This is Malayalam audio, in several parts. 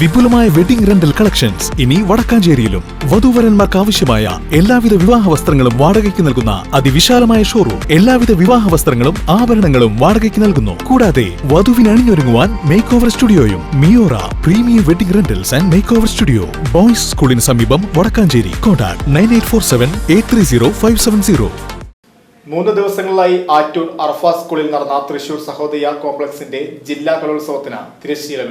വിപുലമായ വെഡിംഗ് റെന്റൽ കളക്ഷൻസ് ഇനി വടക്കാഞ്ചേരിയിലും വധൂവരന്മാർക്ക് ആവശ്യമായ എല്ലാവിധ വിവാഹ വസ്ത്രങ്ങളും വാടകയ്ക്ക് നൽകുന്ന അതിവിശാലമായ ഷോറൂം എല്ലാവിധ വിവാഹ വസ്ത്രങ്ങളും ആഭരണങ്ങളും വാടകയ്ക്ക് നൽകുന്നു. കൂടാതെ വധുവിന് അണിഞ്ഞൊരുങ്ങുവാൻ മേക്ക് ഓവർ സ്റ്റുഡിയോയും Miora premium wedding rentals and makeover studio boys സ്കൂളിന് സമീപം Vadakkanchery. Contact nine eight four seven eight three zero five seven zero. മൂന്ന് ദിവസങ്ങളിലായി ആറ്റൂർ അർഫ സ്കൂളിൽ നടന്ന തൃശൂർ സഹോദയ കോംപ്ലക്സിന്റെ ജില്ലാ കലോത്സവത്തിന് തിരശ്ശീല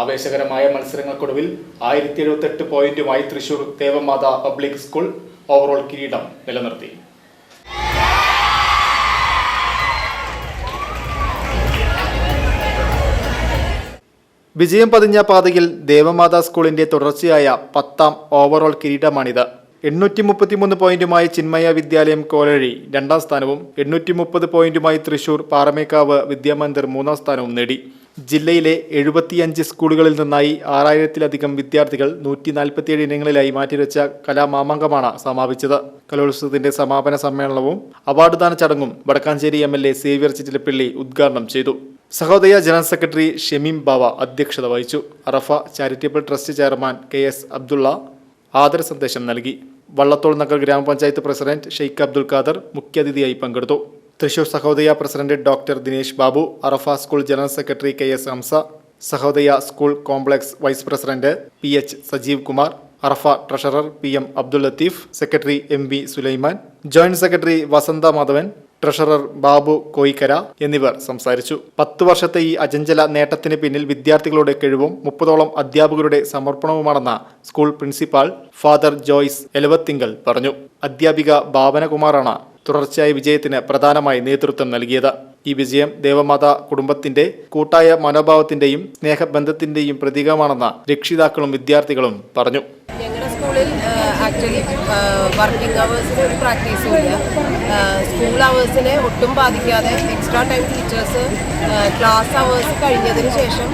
ആവേശകരമായ മത്സരങ്ങൾക്കൊടുവിൽ ആയിരത്തി എഴുപത്തെട്ട് പോയിന്റുമായി Thrissur Devamatha public school overall കിരീടം നിലനിർത്തി. വിജയം പതിഞ്ഞ പാതയിൽ ദേവമാതാ സ്കൂളിന്റെ തുടർച്ചയായ പത്താം ഓവറോൾ കിരീടമാണിത്. എണ്ണൂറ്റി മുപ്പത്തിമൂന്ന് പോയിന്റുമായി ചിന്മയ വിദ്യാലയം കോലഴി രണ്ടാം സ്ഥാനവും എണ്ണൂറ്റി മുപ്പത് പോയിന്റുമായി തൃശൂർ പാറമേക്കാവ് വിദ്യാമന്ദിർ മൂന്നാം സ്ഥാനവും നേടി. ജില്ലയിലെ എഴുപത്തിയഞ്ച് സ്കൂളുകളിൽ നിന്നായി ആറായിരത്തിലധികം വിദ്യാർത്ഥികൾ നൂറ്റി നാൽപ്പത്തിയേഴ് ഇനങ്ങളിലായി മാറ്റിവെച്ച കലാമാമാങ്കമാണ് സമാപിച്ചത്. കലോത്സവത്തിന്റെ സമാപന സമ്മേളനവും അവാർഡ് ദാന ചടങ്ങും Vadakkanchery M L A Xavier Chittilappilly ഉദ്ഘാടനം ചെയ്തു. സഹോദയ ജനറൽ സെക്രട്ടറി ഷെമീം ബാവ അധ്യക്ഷത വഹിച്ചു. Arafa charitable trust chairman K S Abdulla ആദര സന്ദേശം നൽകി. വള്ളത്തോൾ നഗർ ഗ്രാമപഞ്ചായത്ത് പ്രസിഡന്റ് ഷെയ്ഖ് അബ്ദുൽ ഖാദർ മുഖ്യാതിഥിയായി പങ്കെടുത്തു. Thrissur Sahodaya president doctor Dinesh Babu Arafa school general secretary K S Hamza Sahodaya school complex vice president P H Sajeev Kumar Arafa treasurer P M Abdul Latheef secretary M V Sulaiman joint secretary Vasantha Madhavan treasurer Babu Koyikkara എന്നിവർ സംസാരിച്ചു. പത്ത് വർഷത്തെ ഈ അജഞ്ചല നേട്ടത്തിന് പിന്നിൽ വിദ്യാർത്ഥികളുടെ കഴിവും മുപ്പതോളം അധ്യാപകരുടെ സമർപ്പണവുമാണെന്ന് school principal father Joyce Elavathingal പറഞ്ഞു. അധ്യാപിക ഭാവനകുമാറാണ് തുടർച്ചയായ വിജയത്തിന് പ്രധാനമായി നേതൃത്വം നൽകിയത്. ഈ വിജയം ദേവമാത കുടുംബത്തിന്റെ കൂട്ടായ മനോഭാവത്തിന്റെയും സ്നേഹബന്ധത്തിന്റെയും പ്രതീകമാണെന്ന് രക്ഷിതാക്കളും വിദ്യാർത്ഥികളും പറഞ്ഞു. ഞങ്ങളുടെ സ്കൂളിൽ ആക്ച്വലി വർക്കിംഗ് അവേഴ്സിന് ഒരു പ്രാക്ടീസും ഇല്ല. സ്കൂൾ അവേഴ്സിനെ ഒട്ടും ബാധിക്കാതെ extra time teachers class hours കഴിഞ്ഞതിന് ശേഷം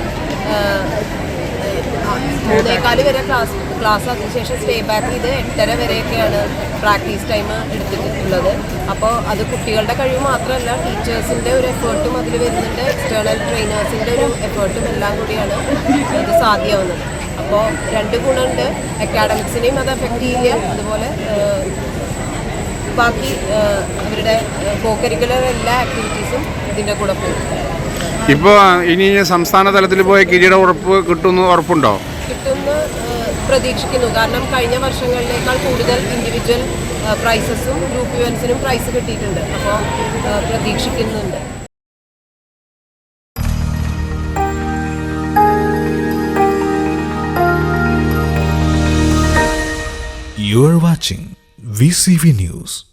മൂന്നേകാൽ വരെ ക്ലാസ് ക്ലാസ് അതിനുശേഷം സ്റ്റേ ബാക്ക് ചെയ്ത് എട്ടര വരെയൊക്കെയാണ് പ്രാക്ടീസ് ടൈം എടുത്തിട്ടുള്ളത്. അപ്പോൾ അത് കുട്ടികളുടെ കഴിവ് മാത്രമല്ല ടീച്ചേഴ്സിന്റെ ഒരു എഫേർട്ടും അതിൽ വരുന്നുണ്ട് എക്സ്റ്റേണൽ ട്രെയിനേഴ്സിന്റെ ഒരു എഫേർട്ടും എല്ലാം കൂടിയാണ് ഇത് സാധ്യമാവുന്നത്. അപ്പോൾ രണ്ട് ഗുണമുണ്ട് അക്കാഡമിക്സിനെയും അത് എഫക്റ്റ് ചെയ്യില്ല അതുപോലെ ബാക്കി അവരുടെ കോക്കരിക്കുലർ എല്ലാ ആക്ടിവിറ്റീസും ഇതിന്റെ കൂടെ പോകും. ഇപ്പോൾ ഇനി സംസ്ഥാന തലത്തിൽ പോയ കിരീട ഉറപ്പ് കിട്ടുമെന്ന് ഉറപ്പുണ്ടോ? പ്രതീക്ഷിക്കുന്നു. കാരണം കഴിഞ്ഞ വർഷങ്ങളിലേക്കാൾ കൂടുതൽ ഇൻഡിവിജ്വൽ പ്രൈസസും ഗ്രൂപ്പ് ഇവൻസിനും പ്രൈസ് കിട്ടിയിട്ടുണ്ട്. അപ്പോൾ പ്രതീക്ഷിക്കുന്നുണ്ട്. You are watching VCV News.